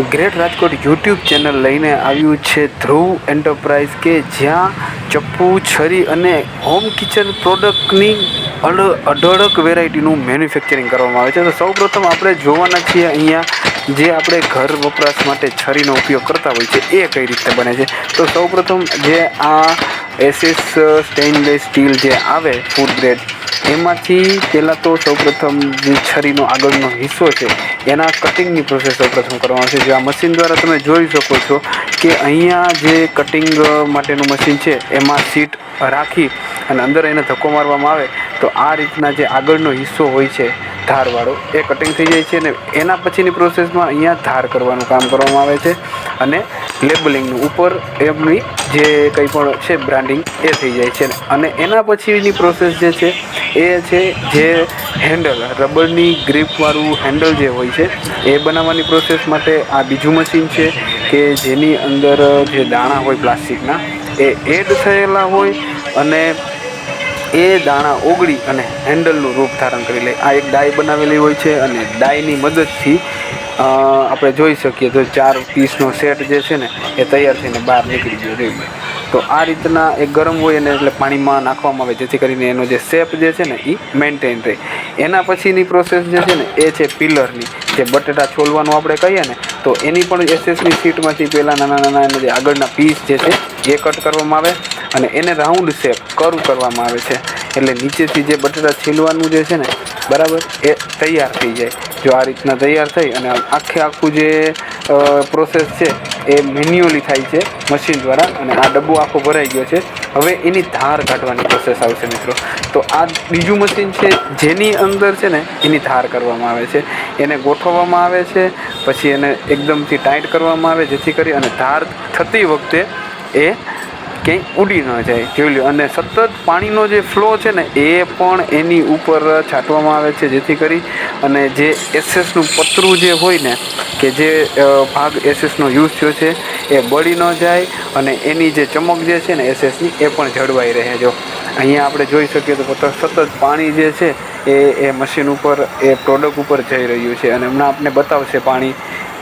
Great Rajkot YouTube channel લઈને આવ્યું છે ધ્રુવ એન્ટરપ્રાઇઝ કે જ્યાં ચપ્પુ, છરી અને હોમ કિચન પ્રોડક્ટની અડ, અઢળક વેરાયટીનું મેન્યુફેક્ચરિંગ કરવામાં આવે છે. તો સૌપ્રથમ આપણે જોવાના છીએ અહીંયા જે આપણે ઘર વપરાશ માટે છરીનો ઉપયોગ કરતા હોય છે, એ કઈ રીતે બને છે? તો સૌપ્રથમ જે આ એસએસ સ્ટેનલેસ સ્ટીલ જે આવે, ફૂડ ગ્રેડ એમાંથી પહેલાં તો સૌપ્રથમ જે છરીનો આગળનો હિસ્સો છે, એના કટિંગની પ્રોસેસ સૌપ્રથમ કરવામાં છે. જે આ મશીન દ્વારા તમે જોઈ શકો છો કે અહીંયા જે કટિંગ માટેનું મશીન છે, એમાં સીટ રાખી અને અંદર એને ધક્કો મારવામાં આવે, તો આ રીતના જે આગળનો હિસ્સો હોય છે, ધારવાળો, એ કટિંગ થઈ જાય છે અને એના પછીની પ્રોસેસમાં અહીંયા ધાર કરવાનું કામ કરવામાં આવે છે. અને લેબલિંગનું ઉપર એમની જે કંઈ પણ છે બ્રાન્ડિંગ, એ થઈ જાય છે. અને એના પછીની પ્રોસેસ જે છે, એ છે જે હેન્ડલ, રબરની ગ્રીપવાળું હેન્ડલ જે હોય છે, એ બનાવવાની પ્રોસેસ માટે આ બીજું મશીન છે કે જેની અંદર જે દાણા હોય પ્લાસ્ટિકના, એ એડ થયેલા હોય અને એ દાણા ઓગળી અને હેન્ડલનું રૂપ ધારણ કરી લે. આ એક ડાય બનાવેલી હોય છે અને ડાયની મદદથી આપણે જોઈ શકીએ તો ચાર પીસનો સેટ જે છે ને એ તૈયાર થઈને બહાર નીકળી ગયો જોઈએ તો આ રીતના એ ગરમ હોય અને એટલે પાણીમાં નાખવામાં આવે, જેથી કરીને એનો જે શેપ જે છે ને એ મેન્ટેન રહે. એના પછીની પ્રોસેસ જે છે ને, એ છે પિલરની જે બટેટા છોલવાનું આપણે કહીએ ને, તો એની પણ એસએસની સીટમાંથી પહેલાં નાના નાના એના જે આગળના પીસ જે છે, એ કટ કરવામાં આવે અને એને રાઉન્ડ શેપ કર્વ કરવામાં આવે છે. એટલે નીચેથી જે બટેટા છીલવાનું જે છે ને, બરાબર, એ તૈયાર થઈ જાય. જો આ રીતના તૈયાર થઈ અને આખે આખું જે પ્રોસેસ છે એ મેન્યુઅલી થાય છે મશીન દ્વારા અને આ ડબ્બો આખો ભરાઈ ગયો છે. હવે એની ધાર કાઢવાની પ્રોસેસ આવશે મિત્રો. તો આ બીજું મશીન છે, જેની અંદર છે ને એની ધાર કરવામાં આવે છે. એને ગોઠવવામાં આવે છે, પછી એને એકદમથી ટાઈટ કરવામાં આવે, જેથી કરી અને ધાર થતી વખતે એ ક્યાંય ઉડી ન જાય. જોઈ લો અને સતત પાણીનો જે ફ્લો છે ને, એ પણ એની ઉપર છાંટવામાં આવે છે, જેથી કરી અને જે એસએસનું પતરું જે હોય ને, કે જે ભાગ એસએસનો યુઝ થયો છે, એ બળી ન જાય અને એની જે ચમક જે છે ને એસએસની એ પણ જળવાઈ રહે. જો અહીંયા આપણે જોઈ શકીએ તો સતત પાણી જે છે, એ એ મશીન ઉપર, એ પ્રોડક્ટ ઉપર જઈ રહ્યું છે. અને હમણાં આપને બતાવશે પાણી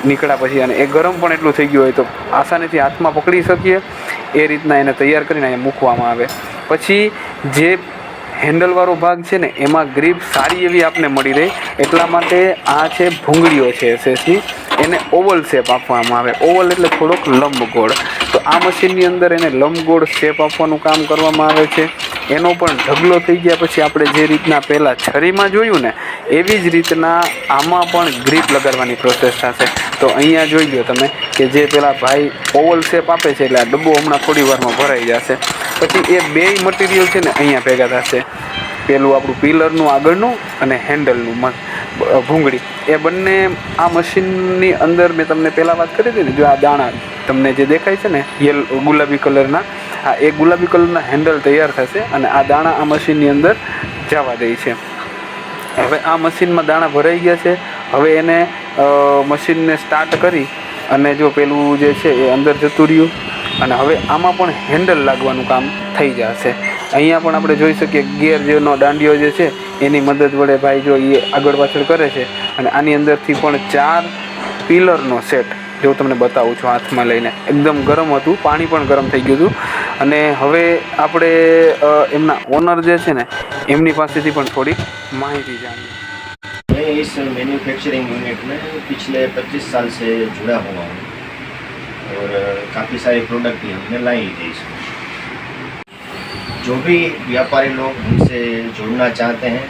નીકળ્યા પછી, અને એ ગરમ પણ એટલું થઈ ગયું હોય તો આસાનીથી હાથમાં પકડી શકીએ. એ રીતના એને તૈયાર કરીને અહીંયા મૂકવામાં આવે. પછી જે હેન્ડલવાળો ભાગ છે ને, એમાં ગ્રીપ સારી એવી આપને મળી રહે. એટલા માટે આ છે ભૂંગળીઓ છે એસએસની એને ઓવલ શેપ આપવામાં આવે. ઓવલ એટલે થોડોક લંબગોળ. તો આ મશીનની અંદર એને લંબગોળ શેપ આપવાનું કામ કરવામાં આવે છે. એનો પણ ઢગલો થઈ ગયા પછી આપણે જે રીતના પહેલાં છરીમાં જોયું ને એવી જ રીતના આમાં પણ ગ્રીપ લગાડવાની પ્રોસેસ થશે. તો અહીંયા જોઈ લો તમે કે જે પેલા ભાઈ ઓવલ શેપ આપે છે એટલે આ ડબ્બો હમણાં થોડી વારમાં ભરાઈ જશે. પછી એ બેય મટીરિયલ છે ને અહીંયા ભેગા થશે. પેલું આપણું પિલરનું આગળનું અને હેન્ડલનું ભૂંગળી. એ બંને આ મશીનની અંદર મેં તમને પહેલાં વાત કરી હતી ને, જો આ દાણા તમને જે દેખાય છે ને યલ ગુલાબી કલરના આ એ ગુલાબી કલરના હેન્ડલ તૈયાર થશે અને આ દાણા આ મશીનની અંદર જવા દે છે. હવે આ મશીનમાં દાણા ભરાઈ ગયા છે. હવે એને મશીનને સ્ટાર્ટ કરી અને જો પેલું જે છે એ અંદર જતું રહ્યું અને હવે આમાં પણ હેન્ડલ લાગવાનું કામ થઈ જશે. અહીંયા પણ આપણે જોઈ શકીએ ગેર જેનો દાંડિયો જે છે એની મદદ વડે ભાઈ જો એ આગળ પાછળ કરે છે અને આની અંદરથી પણ ચાર પિલરનો સેટ જો તમને બતાવું છું હાથમાં લઈને. એકદમ ગરમ હતું, પાણી પણ ગરમ થઈ ગયું હતું. અને હવે આપણે અ, એમના ઓનર જે છે ને એમની પાસેથી પણ થોડીક માહિતી જાણીએ मैं इस मैन्युफैक्चरिंग यूनिट में पिछले 25 साल से जुड़ा हुआ हूँ और काफ़ी सारे प्रोडक्ट भी हमने लाई थे इसमें जो भी व्यापारी लोग हमसे जुड़ना चाहते हैं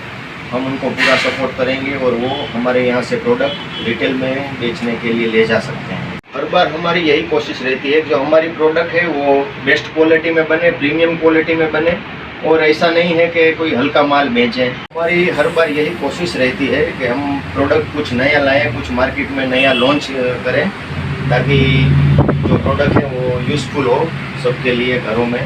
हम उनको पूरा सपोर्ट करेंगे और वो हमारे यहाँ से प्रोडक्ट रिटेल में बेचने के लिए ले जा सकते हैं हर बार हमारी यही कोशिश रहती है जो हमारी प्रोडक्ट है वो बेस्ट क्वालिटी में बने प्रीमियम क्वालिटी में बने, और ऐसा नहीं है कि कोई हल्का माल बेचें। हमारी हर बार यही कोशिश रहती है कि हम प्रोडक्ट कुछ नया लाएँ, कुछ मार्केट में नया लॉन्च करें, ताकि जो प्रोडक्ट है वो यूज़फुल हो सबके लिए घरों में।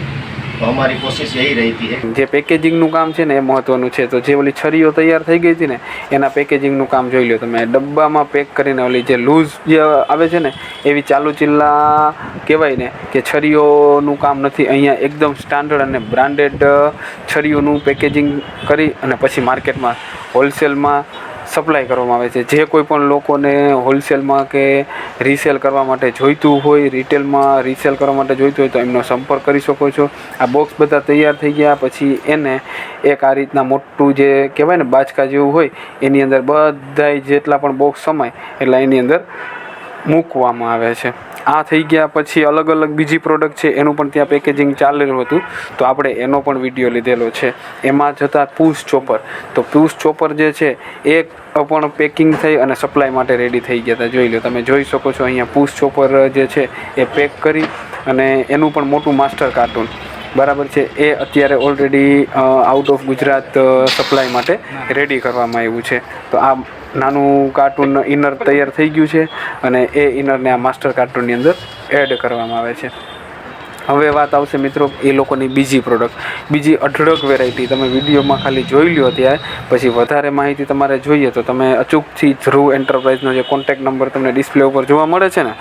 तो हमारी कोशिश यही रहती है જે પેકેજિંગનું કામ છે ને એ મહત્ત્વનું છે તો જે ઓલી છરીઓ તૈયાર થઈ ગઈ હતી ને એના પેકેજિંગનું કામ જોઈ લો તમે ડબ્બામાં પેક કરીને ઓલી જે લૂઝ જે આવે છે ને એવી ચાલુ ચિલ્લા કહેવાય ને કે છરીઓનું કામ નથી અહીંયા એકદમ સ્ટાન્ડર્ડ અને બ્રાન્ડેડ છરીઓનું પેકેજિંગ કરી અને પછી માર્કેટમાં હોલસેલમાં સપ્લાય કરવામાં આવે છે. જે કોઈ પણ લોકોને હોલસેલમાં કે રીસેલ કરવા માટે જોઈતું હોય રિટેલમાં રીસેલ કરવા માટે જોઈતું હોય તો એમનો સંપર્ક કરી શકો છો. આ બોક્સ બધા તૈયાર થઈ ગયા, પછી એને એક આ રીતના મોટું જે કહેવાય ને બાચકા જેવું હોય, એની અંદર બધાય જેટલા પણ બોક્સ સમાય, એટલા એની અંદર મૂકવામાં આવે છે. આ થઈ ગયા પછી અલગ અલગ બીજી પ્રોડક્ટ છે, એનું પણ ત્યાં પેકેજિંગ ચાલેલું હતું. તો આપણે એનો પણ વીડિયો લીધેલો છે. એમાં જતાં પૂસ ચોપર તો પૂસ ચોપર જે છે, એ પણ પેકિંગ થઈ અને સપ્લાય માટે રેડી થઈ ગયા હતા. જોઈ લો, તમે જોઈ શકો છો અહીંયા પૂસ ચોપર જે છે, એ પેક કરી અને એનું પણ મોટું માસ્ટર કાર્ટૂન બરાબર છે. એ અત્યારે already out of Gujarat supply માટે રેડી કરવામાં આવ્યું છે. તો આ નાનું કાર્ટૂન ઇનર તૈયાર થઈ ગયું છે અને એ ઇનરને આ માસ્ટર કાર્ટૂનની અંદર એડ કરવામાં આવે છે. હવે વાત આવશે મિત્રો એ લોકોની બીજી પ્રોડક્ટ બીજી અઢળક વેરાયટી તમે વિડીયોમાં ખાલી જોઈ લ્યો ત્યારે પછી વધારે માહિતી તમારે જોઈએ તો તમે અચૂકથી ધ્રુવ એન્ટરપ્રાઇઝનો જે કોન્ટેક નંબર તમને ડિસ્પ્લે ઉપર જોવા મળે છે ને,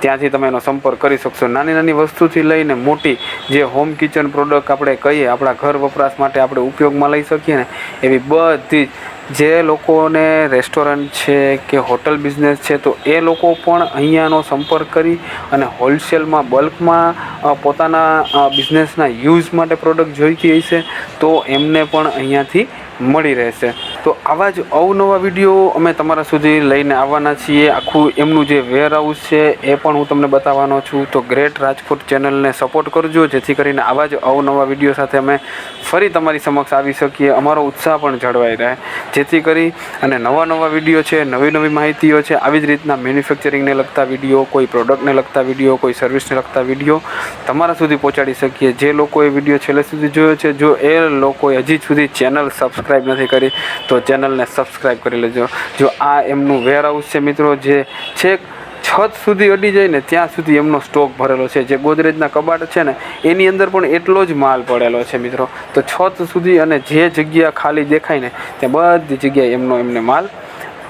ત્યાંથી તમે એનો સંપર્ક કરી શકશો. નાની નાની વસ્તુથી લઈને મોટી જે હોમ કિચન પ્રોડક્ટ આપણે કહીએ, આપણા ઘર વપરાશ માટે આપણે ઉપયોગમાં લઈ શકીએ ને, એવી બધી જ જે લોકોને રેસ્ટોરન્ટ છે કે હોટલ બિઝનેસ છે, તો એ લોકો પણ અહીંયાનો સંપર્ક કરી અને હોલસેલમાં બલ્કમાં પોતાના બિઝનેસના યુઝ માટે પ્રોડક્ટ જોઈતી હશે, તો એમને પણ અહીંયાથી મળી રહેશે. તો આવા જ અવનવા વીડિયો અમે તમારા સુધી લઈને આવવાના છીએ. આખું એમનું જે વેર હાઉસ છે, એ પણ હું તમને બતાવવાનો છું. તો ગ્રેટ રાજકોટ ચેનલને સપોર્ટ કરજો, જેથી કરીને આવા જ અવનવા વીડિયો સાથે અમે ફરી તમારી સમક્ષ આવી શકીએ. અમારો ઉત્સાહ પણ જળવાઈ રહે. જેથી કરી અને નવા નવા વીડિયો છે, નવી નવી માહિતીઓ છે, આવી જ રીતના મેન્યુફેક્ચરિંગને લગતા વીડિયો, કોઈ પ્રોડક્ટને લગતા વીડિયો, કોઈ સર્વિસને લગતા વીડિયો તમારા સુધી પહોંચાડી શકીએ. જે લોકોએ વીડિયો છેલ્લે સુધી જોયો છે, જો એ લોકોએ હજી સુધી ચેનલ સબસ્ક્રાઈબ નથી કરી, તો ચેનલને સબસ્ક્રાઈબ કરી લેજો. જો આ એમનું વેરહાઉસ છે મિત્રો, જે છેક છત સુધી અડી જાય ને ત્યાં સુધી એમનો સ્ટોક ભરેલો છે. જે ગોદરેજના કબાટ છે ને, એની અંદર પણ એટલો જ માલ પડેલો છે મિત્રો. તો છત સુધી અને જે જગ્યા ખાલી દેખાય ને, ત્યાં બધી જગ્યાએ એમનો એમને માલ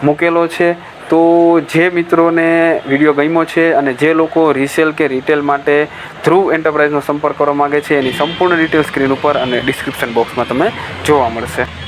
મૂકેલો છે. તો જે મિત્રોને વીડિયો ગમ્યો છે અને જે લોકો રીસેલ કે રિટેલ માટે ધ્રુવ એન્ટરપ્રાઇઝનો સંપર્ક કરવા માગે છે, એની સંપૂર્ણ ડિટેલ સ્ક્રીન ઉપર અને ડિસ્ક્રિપ્શન બોક્સમાં તમે જોવા મળશે.